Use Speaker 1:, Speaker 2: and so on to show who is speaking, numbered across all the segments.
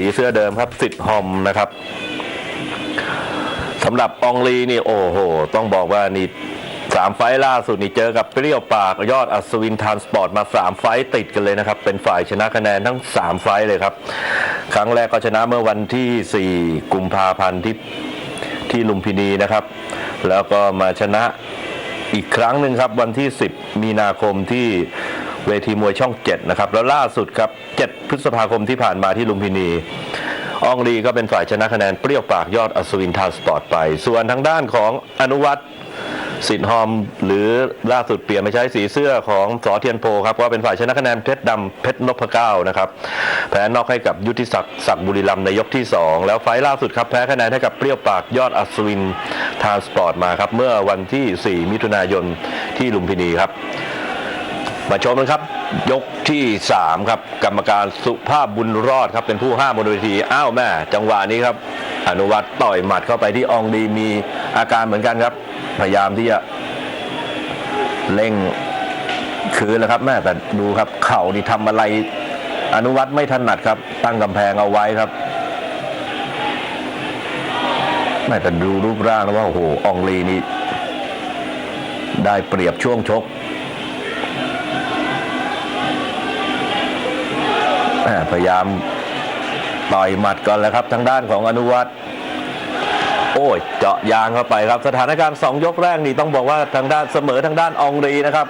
Speaker 1: สีเสื้อเดิมครับสิทธิ์ฮอมนะครับสำหรับอองลีนี่โอ้โห ต้องบอกว่านี่สามไฟล่าสุดนี่เจอกับเปรี้ยวปากยอดอัศวินทานสปอร์ตมาสามไฟติดกันเลยนะครับ เป็นฝ่ายชนะคะแนนทั้งสามไฟเลยครับ ครั้งแรกก็ชนะเมื่อวันที่ 4 กุมภาพันธ์ที่ที่ลุมพินีนะครับ แล้วก็มาชนะอีกครั้งหนึ่งครับวันที่ 10 มีนาคมที่ เวทีมวยช่อง 7 นะครับ แล้วล่าสุดครับ 7 พฤษภาคมที่ผ่านมาที่ลุมพินีอองลีก็เป็นฝ่ายชนะคะแนนเปรี้ยวปากยอดอัศวินทานสปอร์ตไป ส่วนทางด้านของอนุวัตรสินหอม หรือล่าสุดเปลี่ยนมาใช้สีเสื้อของสอเทียนโพครับก็เป็นฝ่ายชนะคะแนนเพชรดำเพชรนพเก้านะครับแพ้นอกให้กับยุทธิศักดิ์ศักดิ์บุรีรัมในยกที่ 2 แล้วไฟล์ล่าสุดครับแพ้คะแนนให้กับเปรี้ยวปากยอดอัศวินทานสปอร์ตมาครับเมื่อวันที่ 4 มิถุนายนที่ลุมพินีครับ มาชมกันครับ ยกที่ 3 ครับ กรรมการสุภาพบุญรอดครับ เป็นผู้ห้ามบนเวทีอ้าวแม่ จังหวะนี้ครับ อนุวัตต่อยหมัดเข้าไปที่อองดีมีอาการเหมือนกันครับ พยายามที่จะเร่งคืนแล้วครับแม่แต่ดูครับ เข่านี่ทำอะไร อนุวัตไม่ถนัดครับ ตั้งกำแพงเอาไว้ครับแม่แต่ดูรูปร่างแล้วว่าโอ้โหอองลีนี่ได้เปรียบช่วงชก พยายามต่อยหมัดก่อนแล้วครับ ทางด้านของอนุวัตรโอ้ยเจาะยางเข้าไปครับ สถานการณ์สองยกแรกนี่ต้องบอกว่าทางด้านเสมอทางด้านองรีนะครับ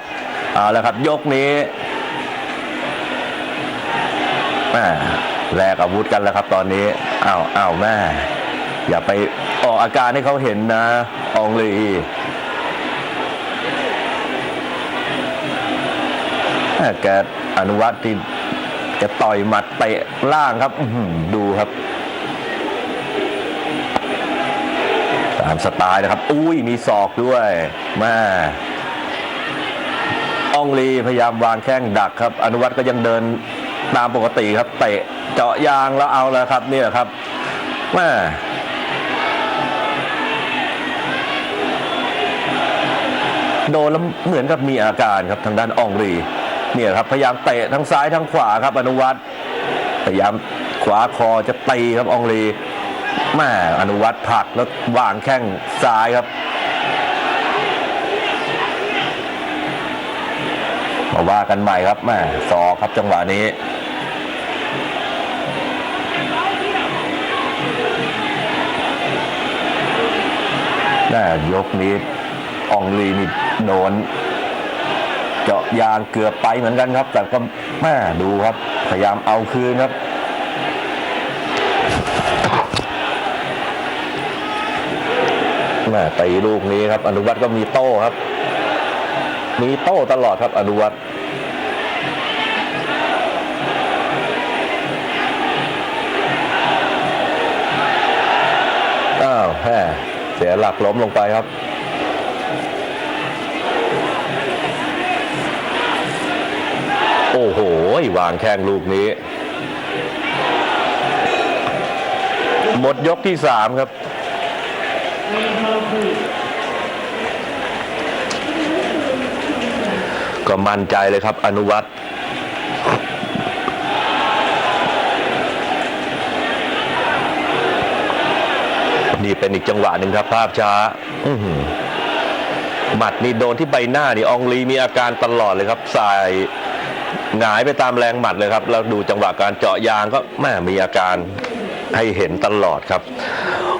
Speaker 1: เอาละครับยกนี้แม่แลกอาวุธกันแล้วครับตอนนี้อ้าวอ้าวแม่อย่าไปออกอาการให้เขาเห็นนะองรีแกอนุวัตรที่ จะต่อยหมัดเตะล่างครับดูครับตามสไตล์นะครับ อุ้ยมีศอกด้วยแม่อองลีพยายามวางแข้งดักครับ อนุวัตก็ยังเดินตามปกติครับเตะเจาะยางแล้วเอาแล้วครับเนี่ยครับแม่โดนแล้วเหมือนกับมีอาการครับทางด้านอองรี เนี่ยครับพยายามเตะทั้งซ้ายทั้งขวาครับอนุวัตรพยายามขวาคอจะตีครับองลีแม่อนุวัตรผลักแล้ววางแข้งซ้ายครับมาว่ากันใหม่ครับแม่สอครับจังหวะนี้แม่ยกนี้อองลีนี่โดน เจาะยางเกือบไปเหมือนกันครับ แต่ก็แม่ดูครับ พยายามเอาคืนครับแม่ตีลูกนี้ครับ อนุวัตก็มีโต้ครับ มีโต้ตลอดครับ อนุวัตอ้าวแม่เสียหลักล้มลงไปครับ โอ้โห วางแข้งลูกนี้ หมดยกที่สามครับ ก็มั่นใจเลยครับ อนุวัตรนี่เป็นอีกจังหวะหนึ่งครับ ภาพช้าอื้อหือหมัดนี่โดนที่ใบหน้านี่ อองลีมีอาการตลอดเลยครับสาย หงายไปตามแรงหมัดเลยครับ แล้วดูจังหวะการเจาะยางก็แม่มีอาการให้เห็นตลอดครับ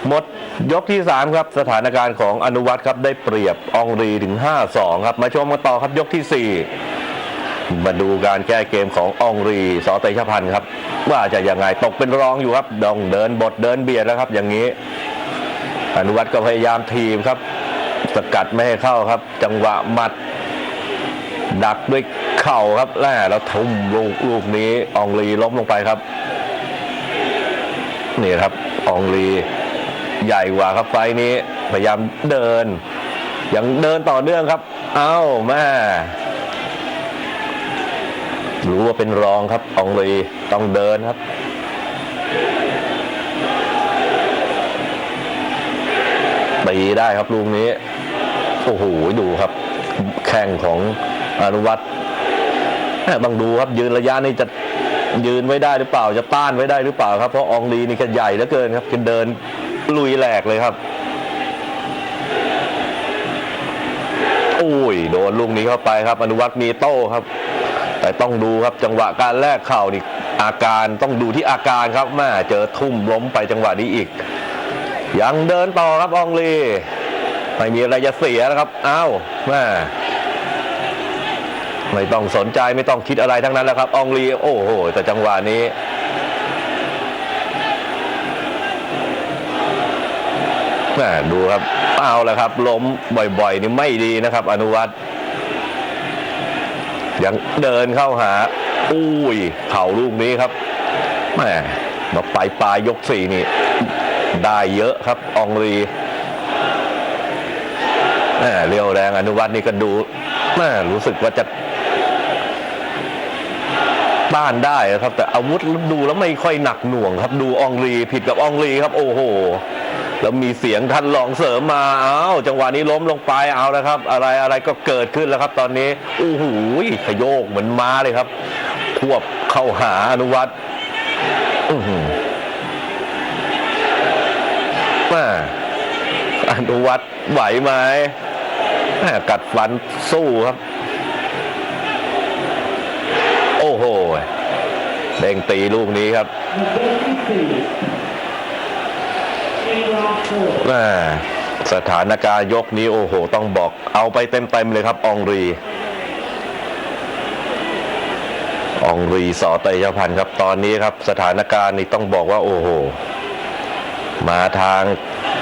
Speaker 1: หมดยกที่ 3 ครับ สถานการณ์ของอนุวัตรครับ ได้เปรียบอองรีถึง 5-2 ครับ มาชมกันต่อครับยกที่ 4 มาดูการแก้เกมขององรีสอเตชพันธ์ครับ ว่าจะยังไงตกเป็นรองอยู่ครับดองเดินบทเดินเบียดแล้วครับ อย่างนี้ อนุวัตรก็พยายามทีมครับ สกัดไม่ให้เข้าครับ จังหวะหมัด ดักด้วย เข่าครับแล่แล้วทุ่มลูกลูกนี้อองลีล้มลงไปครับนี่ครับอองลีใหญ่กว่าครับไฟนี้พยายามเดิน ยังเดินต่อเนื่องครับ เอ้าแม่รู้ว่าเป็นรองครับอองลีต้องเดินครับตีได้ครับลูกนี้ โอ้โห ดูครับ แข่งของอนุวัตร ต้องดูครับยืนระยะนี่จะยืนไว้ได้หรือเปล่าจะต้านไว้ได้หรือเปล่าครับเพราะอองลีนี่ก็ใหญ่เหลือเกินครับก็เดินลุยแหลกเลยครับโอ้ยโดนลูกนี้เข้าไปครับ อนุวัตมีโต้ครับ แต่ต้องดูครับจังหวะการแลกเข่านี่อาการต้องดูที่อาการครับแม่เจอทุ่มล้มไปจังหวะนี้อีก ยังเดินต่อครับอองลีไม่มีอะไรจะเสียนะครับอ้าวแม่ ไม่ต้องสนใจไม่ต้องคิดอะไรทั้งนั้นแล้วครับอองลีโอ้โหแต่จังหวะนี้แม่ดูครับเอาแล้วครับ ล้มบ่อยๆ นี่ไม่ดีนะครับ อนุวัตรยังเดินเข้าหา อุ้ยเข่าลูกนี้ครับแม่มาปลายปลายยกสี่นี่ ได้เยอะครับ อองรีแม่เรียวแรงอนุวัตรนี่ก็ดูแม่รู้สึกว่าจะ ต้านได้ครับ แต่อาวุธดูแล้วไม่ค่อยหนักหน่วงครับ ดูอองรีผิดกับอองรีครับ โอ้โห แล้วมีเสียงท่านลองเสริมมาอ้าวจังหวะนี้ล้มลงไปเอาแล้วครับ อะไรอะไรก็เกิดขึ้นแล้วครับ ตอนนี้โอ้โหขยโยกเหมือนม้าเลยครับ ควบเข้าหาอนุวัตรอือหือแม่อนุวัตรไหวไหมแม่กัดฟันสู้ครับ โอ้โห เด้งตีลูกนี้ครับสถานการณ์ยกนี้โอ้โห ต้องบอกเอาไปเต็มๆเลยครับ องรี องรีสอเตยพันธ์ครับตอนนี้ครับ สถานการณ์นี้ต้องบอกว่า โอ้โห มาทาง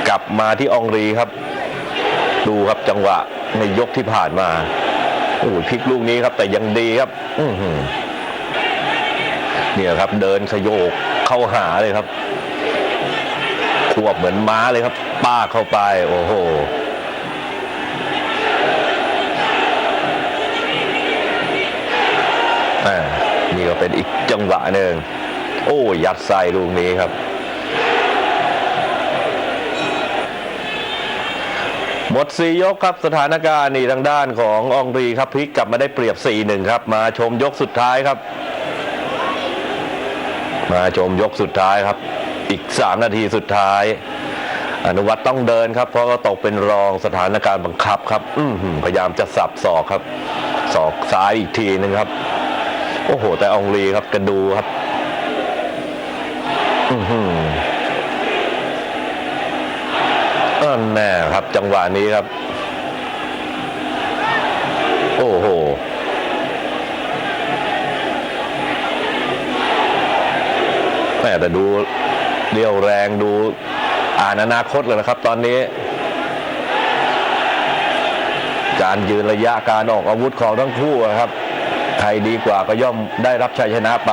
Speaker 1: กลับมาที่อองรีครับ ดูครับจังหวะในยกที่ผ่านมาโอ้โหพลิกลูกนี้ครับ แต่ยังดีครับ อือหือ เนี่ยครับ เดินขยโยกเข้าหาเลยครับ ควบเหมือนม้าเลยครับ ป้าเข้าไป โอ้โหนี่ก็เป็นอีกจังหวะหนึ่งโอ้ยัดใส่ลูกนี้ครับ หมดสี่ยกครับสถานการณ์นี่ทางด้านของอองรีครับพลิกกลับมาได้เปรียบ4-1ครับ มาชมยกสุดท้ายครับ มาชมยกสุดท้ายครับ อีก 3 นาทีสุดท้าย อนุวัตต้องเดินครับ เพราะก็ตกเป็นรองสถานการณ์บังคับครับ อืพยายามจะสับศอกครับศอกซ้ายอีกทีหนึงครับ โอ้โห แต่อองรีครับกระดูครับ อือหืออันแน่ครับจังหวะนี้ครับ แต่ดูเรียวแรงดูอ่านอนาคตเลยนะครับ ตอนนี้ การยืนระยะการออกอาวุธของทั้งคู่อะครับใครดีกว่าก็ย่อมได้รับชัยชนะไป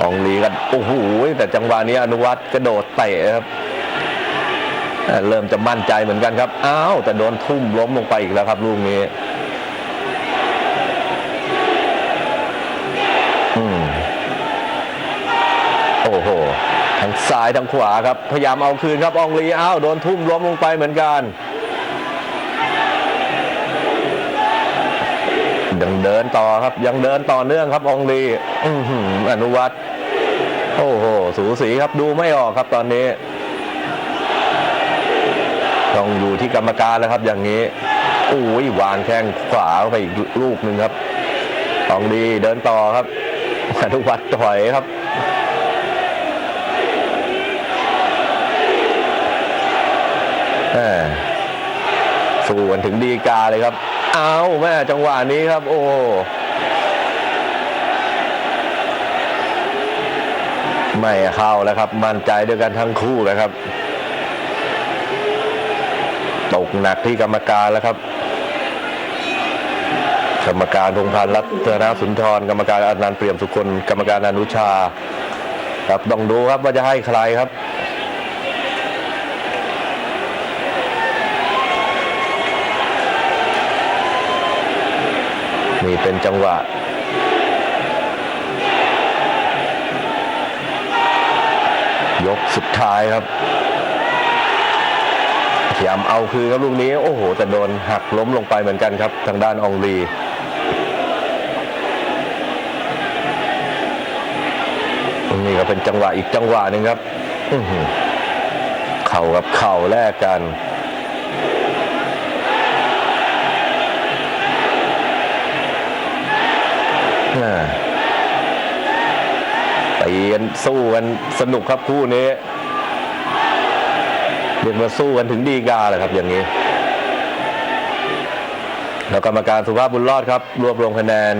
Speaker 1: อองลีกันโอ้โหแต่จังหวะนี้อนุวัตกระโดดเตะครับ เริ่มจะมั่นใจเหมือนกันครับ อ้าว แต่โดนทุ่มล้มลงไปอีกแล้วครับลูกนี้อืมโอ้โห ทั้งซ้ายทั้งขวาครับ พยายามเอาคืนครับ อองลี อ้าว โดนทุ่มล้มลงไปเหมือนกันยังเดินต่อครับ ยังเดินต่อเนื่องครับ อองลีอือหืออนุวัตโอ้โห สูสีครับ ดูไม่ออกครับตอนนี้ ต้องอยู่ที่กรรมการแล้วครับ อย่างนี้โอ้ยวางแข้งขวาไปอีกลูกหนึ่งครับตองดีเดินต่อครับอนุวัตถอยครับแม่สู้กันถึงดีกาเลยครับ เอาแม่จังหวะนี้ครับ โอ้ไม่เข้าแล้วครับ มั่นใจด้วยกันทั้งคู่เลยครับ ตกหนักที่กรรมการแล้วครับ กรรมการพงพันธ์รัตนสุนทร กรรมการอนันต์เปรียมสุคนกรรมการอนุชา ครับต้องดูครับว่าจะให้ใครครับนี่เป็นจังหวะยกสุดท้ายครับ พยายามเอาคืนครับลูกนี้ โอ้โห แต่โดนหักล้มลงไปเหมือนกันครับ ทางด้านองลีนี่ก็เป็นจังหวะอีกจังหวะหนึ่งครับเข่ากับเข่าแลกกันตีกันสู้กันสนุกครับคู่นี้ เรียกว่าสู้กันถึงดีกาเลยครับอย่างนี้ แล้วกรรมการสุภาพบุญรอดครับ รวบรวมคะแนน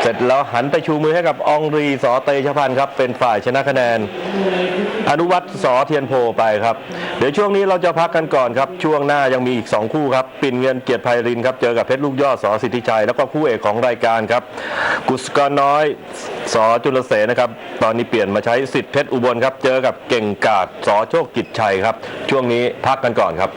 Speaker 1: เสร็จแล้วหันไปชูมือให้กับอองรีสอเตชพันธ์ครับ เป็นฝ่ายชนะคะแนน อนุวัตรสอเทียนโพไปครับ เดี๋ยวช่วงนี้เราจะพักกันก่อนครับ ช่วงหน้ายังมีอีก 2 คู่ครับ ปิ่นเงินเกียรติภัยรินครับ เจอกับเพชรลูกยอดสอสิทธิชัย แล้วก็คู่เอกของรายการครับ กุศกรน้อยสอจุลเสนนะครับ ตอนนี้เปลี่ยนมาใช้สิทธิเพชรอุบลครับ เจอกับเก่งกาดสอโชคกิจชัยครับ ช่วงนี้พักกันก่อนครับ